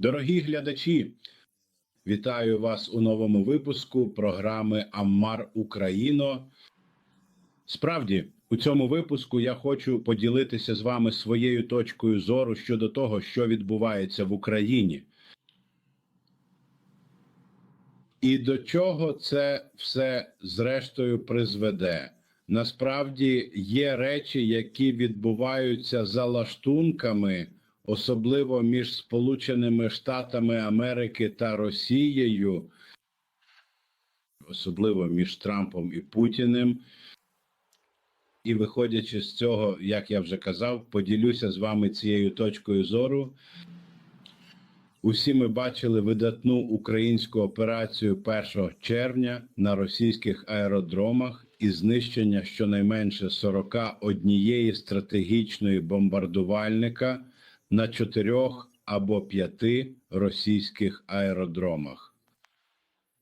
Дорогі глядачі, вітаю вас у новому випуску програми Аммар Україно. Справді, у цьому випуску я хочу поділитися з вами своєю точкою зору щодо того, що відбувається в Україні. І до чого це все зрештою призведе? Насправді є речі, які відбуваються за лаштунками, особливо між Сполученими Штатами Америки та Росією, особливо між Трампом і Путіним. І виходячи з цього, як я вже казав, поділюся з вами цією точкою зору. Усі ми бачили видатну українську операцію 1 червня на російських аеродромах і знищення щонайменше 41 стратегічної бомбардувальника на чотирьох або п'яти російських аеродромах.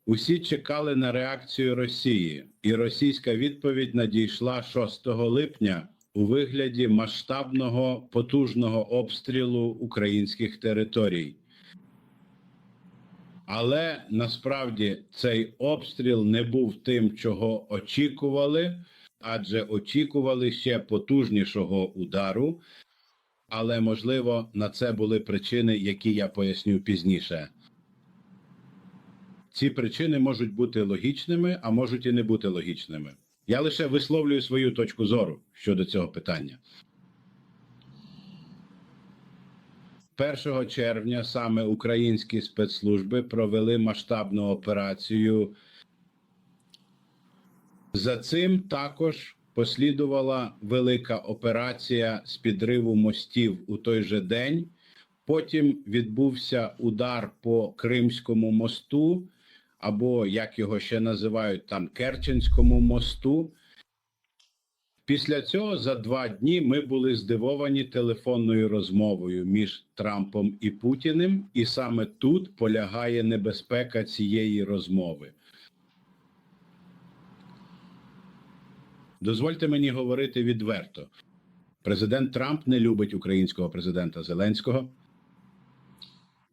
Усі чекали на реакцію Росії, і російська відповідь надійшла 6 липня у вигляді масштабного потужного обстрілу українських територій. Але насправді цей обстріл не був тим, чого очікували, адже очікували ще потужнішого удару. Але можливо на це були причини, які я поясню пізніше. Ці причини можуть бути логічними, а можуть і не бути логічними. Я лише висловлюю свою точку зору щодо цього питання. 1 червня саме українські спецслужби провели масштабну операцію. За цим також послідувала велика операція з підриву мостів у той же день. Потім відбувся удар по Кримському мосту, або як його ще називають там Керченському мосту. Після цього за два дні ми були здивовані телефонною розмовою між Трампом і Путіним, і саме тут полягає небезпека цієї розмови. Дозвольте мені говорити відверто. Президент Трамп не любить українського президента Зеленського.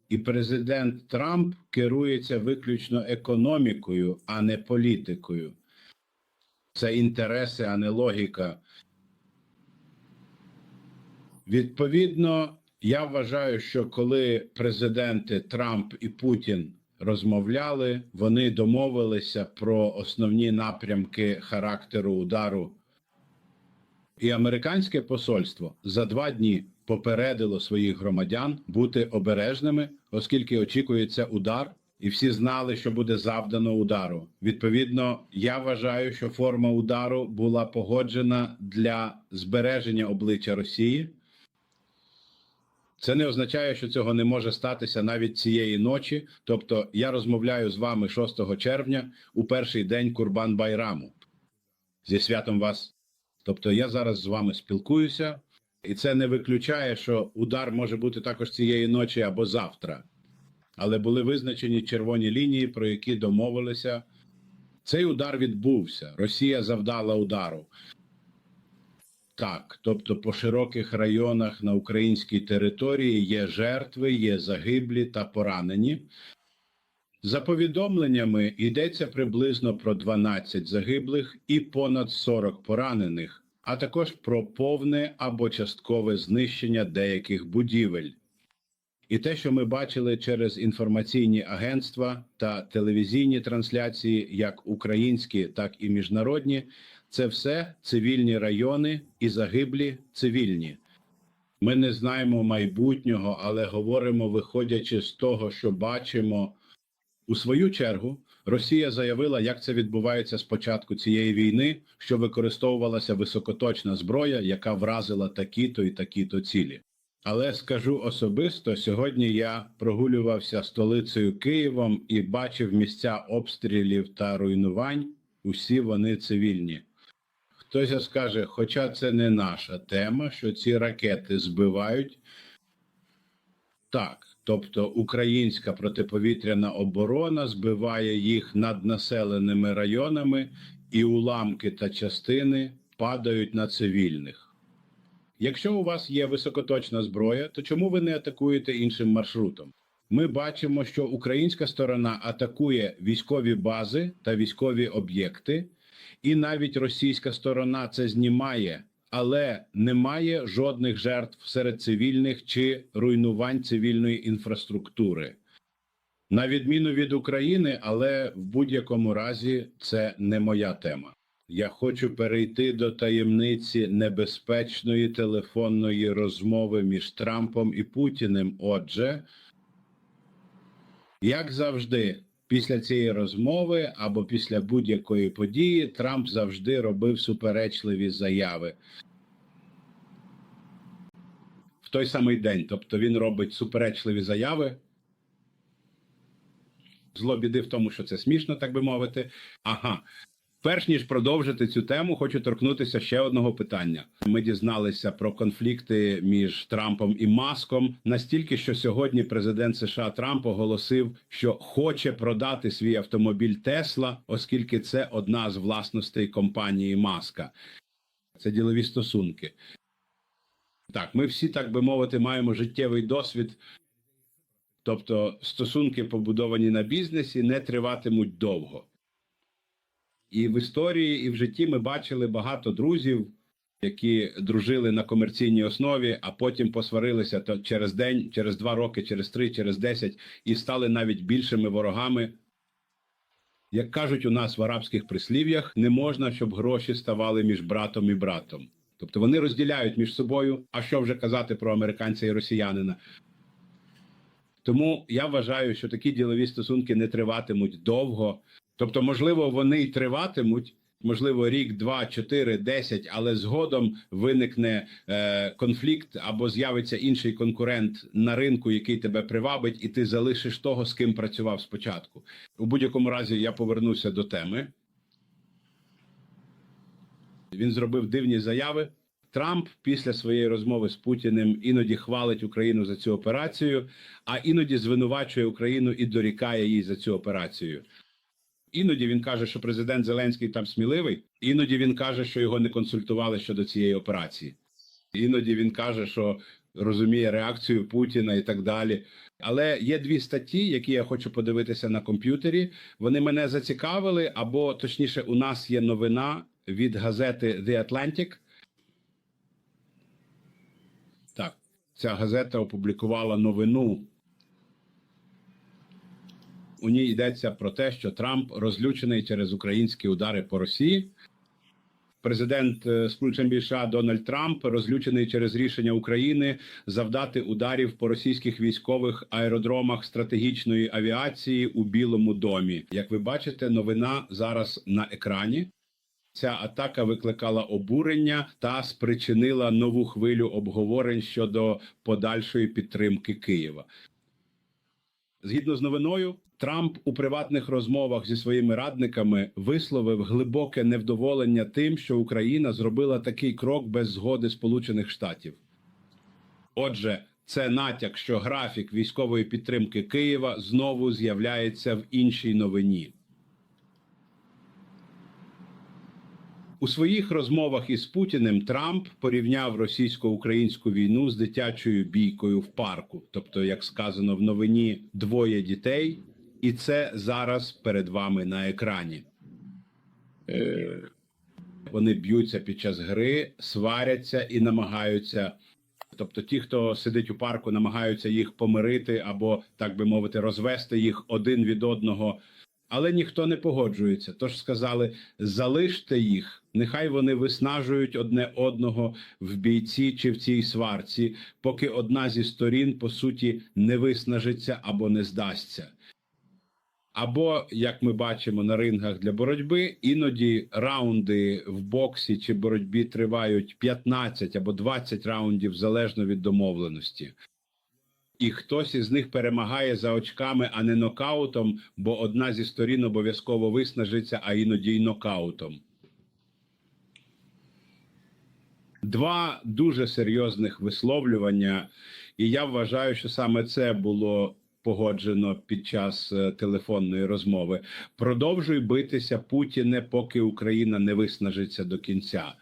І президент Трамп керується виключно економікою, а не політикою. Це інтереси, а не логіка. Відповідно, я вважаю, що коли президенти Трамп і Путін розмовляли, вони домовилися про основні напрямки характеру удару. І американське посольство за два дні попередило своїх громадян бути обережними, оскільки очікується удар, і всі знали, що буде завдано удару. Відповідно, я вважаю, що форма удару була погоджена для збереження обличчя Росії. Це не означає, що цього не може статися навіть цієї ночі. Тобто, я розмовляю з вами 6 червня у перший день Курбан Байраму. Зі святом вас. Тобто, я зараз з вами спілкуюся, і це не виключає, що удар може бути також цієї ночі або завтра. Але були визначені червоні лінії, про які домовилися. Цей удар відбувся. Росія завдала удару. Так, тобто по широких районах на українській території є жертви, є загиблі та поранені. За повідомленнями йдеться приблизно про 12 загиблих і понад 40 поранених, а також про повне або часткове знищення деяких будівель. І те, що ми бачили через інформаційні агентства та телевізійні трансляції, як українські, так і міжнародні, це все цивільні райони і загиблі цивільні. Ми не знаємо майбутнього, але говоримо, виходячи з того, що бачимо. У свою чергу Росія заявила, як це відбувається з початку цієї війни, що використовувалася високоточна зброя, яка вразила такі-то і такі-то цілі. Але скажу особисто, сьогодні я прогулювався столицею Києвом і бачив місця обстрілів та руйнувань. Усі вони цивільні. Хтось скаже, хоча це не наша тема, що ці ракети збивають. Так, тобто українська протиповітряна оборона збиває їх над населеними районами, і уламки та частини падають на цивільних. Якщо у вас є високоточна зброя, то чому ви не атакуєте іншим маршрутом? ми бачимо, що українська сторона атакує військові бази та військові об'єкти, і навіть російська сторона це знімає, але немає жодних жертв серед цивільних чи руйнувань цивільної інфраструктури. На відміну від України, але в будь-якому разі це не моя тема. Я хочу перейти до таємниці небезпечної телефонної розмови між Трампом і Путіним. Отже, як завжди, після цієї розмови або після будь-якої події Трамп завжди робив суперечливі заяви. В той самий день, тобто він робить суперечливі заяви. Зло біди в тому, що це смішно, так би мовити. Ага. Перш ніж продовжити цю тему, хочу торкнутися ще одного питання. Ми дізналися про конфлікти між Трампом і Маском настільки, що сьогодні президент США Трамп оголосив, що хоче продати свій автомобіль Тесла, оскільки це одна з власностей компанії Маска. Це ділові стосунки. Так, ми всі, так би мовити, маємо життєвий досвід. Тобто стосунки, побудовані на бізнесі, не триватимуть довго. І в історії, і в житті ми бачили багато друзів, які дружили на комерційній основі, а потім посварилися то через день, через два роки, через три, через десять, і стали навіть більшими ворогами. Як кажуть у нас в арабських прислів'ях, не можна, щоб гроші ставали між братом і братом. Тобто вони розділяють між собою, а що вже казати про американця і росіянина. Тому я вважаю, що такі ділові стосунки не триватимуть довго. Тобто, можливо, вони й триватимуть, можливо, рік, два, чотири, десять, але згодом виникне е, конфлікт або з'явиться інший конкурент на ринку, який тебе привабить, і ти залишиш того, з ким працював спочатку. У будь-якому разі я повернуся до теми. Він зробив дивні заяви. Трамп після своєї розмови з Путіним іноді хвалить Україну за цю операцію, а іноді звинувачує Україну і дорікає їй за цю операцію. Іноді він каже, що президент Зеленський там сміливий, іноді він каже, що його не консультували щодо цієї операції. Іноді він каже, що розуміє реакцію Путіна і так далі. Але є дві статті, які я хочу подивитися на комп'ютері. Вони мене зацікавили, або точніше, у нас є новина від газети The Atlantic. Так, ця газета опублікувала новину. У ній йдеться про те, що Трамп розлючений через українські удари по Росії. Президент е, Сполучених США Дональд Трамп розлючений через рішення України завдати ударів по російських військових аеродромах стратегічної авіації у Білому домі. Як ви бачите, новина зараз на екрані. Ця атака викликала обурення та спричинила нову хвилю обговорень щодо подальшої підтримки Києва. Згідно з новиною, Трамп у приватних розмовах зі своїми радниками висловив глибоке невдоволення тим, що Україна зробила такий крок без згоди Сполучених Штатів. Отже, це натяк, що графік військової підтримки Києва знову з'являється в іншій новині. У своїх розмовах із Путіним Трамп порівняв російсько-українську війну з дитячою бійкою в парку, тобто, як сказано в новині, двоє дітей, і це зараз перед вами на екрані. Е, Вони б'ються під час гри, сваряться і намагаються. Тобто, ті, хто сидить у парку, намагаються їх помирити або, так би мовити, розвести їх один від одного. Але ніхто не погоджується. Тож сказали: залиште їх, нехай вони виснажують одне одного в бійці чи в цій сварці, поки одна зі сторін, по суті, не виснажиться або не здасться. Або, як ми бачимо на рингах для боротьби, іноді раунди в боксі чи боротьбі тривають 15 або 20 раундів залежно від домовленості. І хтось із них перемагає за очками, а не нокаутом, бо одна зі сторін обов'язково виснажиться, а іноді й нокаутом. Два дуже серйозних висловлювання, і я вважаю, що саме це було погоджено під час е, телефонної розмови. Продовжуй битися Путіне, поки Україна не виснажиться до кінця.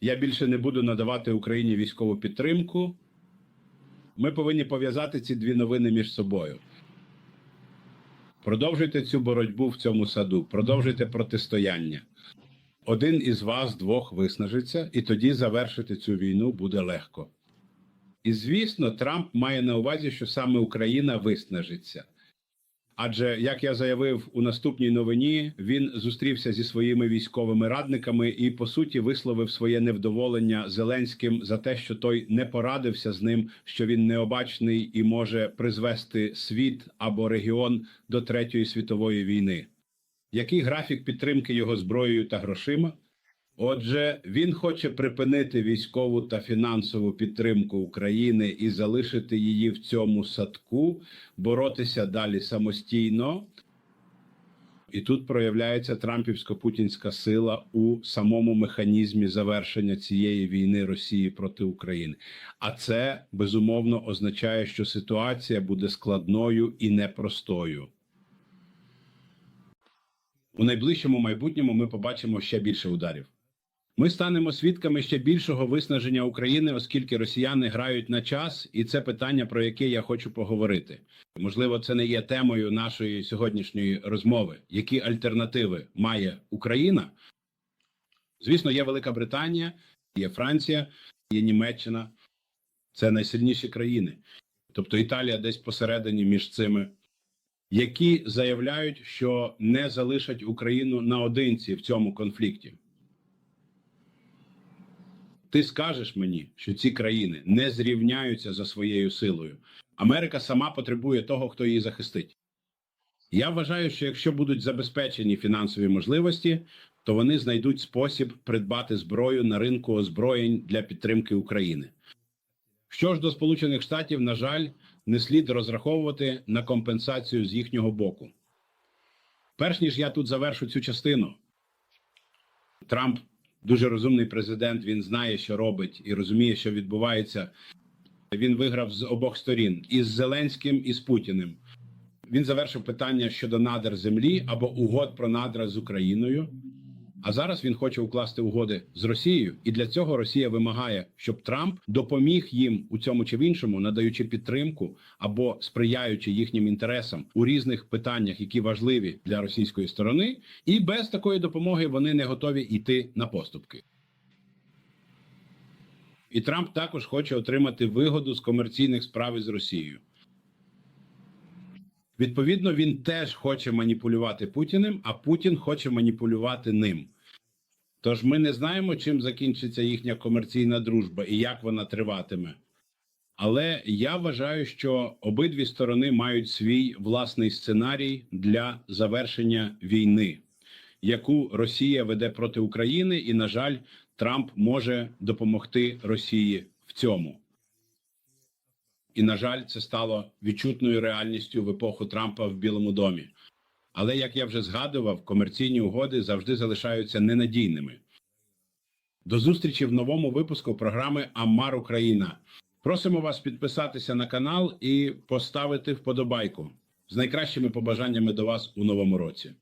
Я більше не буду надавати Україні військову підтримку. Ми повинні пов'язати ці дві новини між собою. Продовжуйте цю боротьбу в цьому саду, продовжуйте протистояння. Один із вас двох виснажиться, і тоді завершити цю війну буде легко. І звісно, Трамп має на увазі, що саме Україна виснажиться. Адже, як я заявив у наступній новині, він зустрівся зі своїми військовими радниками і по суті висловив своє невдоволення Зеленським за те, що той не порадився з ним, що він необачний і може призвести світ або регіон до третьої світової війни. Який графік підтримки його зброєю та грошима? Отже, він хоче припинити військову та фінансову підтримку України і залишити її в цьому садку, боротися далі самостійно. І тут проявляється трампівсько-путінська сила у самому механізмі завершення цієї війни Росії проти України. А це безумовно означає, що ситуація буде складною і непростою. У найближчому майбутньому ми побачимо ще більше ударів. Ми станемо свідками ще більшого виснаження України, оскільки росіяни грають на час, і це питання, про яке я хочу поговорити. Можливо, це не є темою нашої сьогоднішньої розмови. Які альтернативи має Україна? Звісно, є Велика Британія, є Франція, є Німеччина. Це найсильніші країни. Тобто Італія десь посередині між цими, які заявляють, що не залишать Україну наодинці в цьому конфлікті. Ти скажеш мені, що ці країни не зрівняються за своєю силою. Америка сама потребує того, хто її захистить. Я вважаю, що якщо будуть забезпечені фінансові можливості, то вони знайдуть спосіб придбати зброю на ринку озброєнь для підтримки України. Що ж до Сполучених Штатів, на жаль, не слід розраховувати на компенсацію з їхнього боку. Перш ніж я тут завершу цю частину, Трамп дуже розумний президент. Він знає, що робить, і розуміє, що відбувається. Він виграв з обох сторін і з Зеленським, і з Путіним. Він завершив питання щодо надр землі або угод про надра з Україною. А зараз він хоче укласти угоди з Росією, і для цього Росія вимагає, щоб Трамп допоміг їм у цьому чи в іншому, надаючи підтримку або сприяючи їхнім інтересам у різних питаннях, які важливі для російської сторони, і без такої допомоги вони не готові йти на поступки. І Трамп також хоче отримати вигоду з комерційних справ із Росією. Відповідно, він теж хоче маніпулювати Путіним, а Путін хоче маніпулювати ним. Тож ми не знаємо, чим закінчиться їхня комерційна дружба і як вона триватиме. Але я вважаю, що обидві сторони мають свій власний сценарій для завершення війни, яку Росія веде проти України, і, на жаль, Трамп може допомогти Росії в цьому. І, на жаль, це стало відчутною реальністю в епоху Трампа в Білому домі. Але як я вже згадував, комерційні угоди завжди залишаються ненадійними. До зустрічі в новому випуску програми Амар Україна. Просимо вас підписатися на канал і поставити вподобайку з найкращими побажаннями до вас у новому році.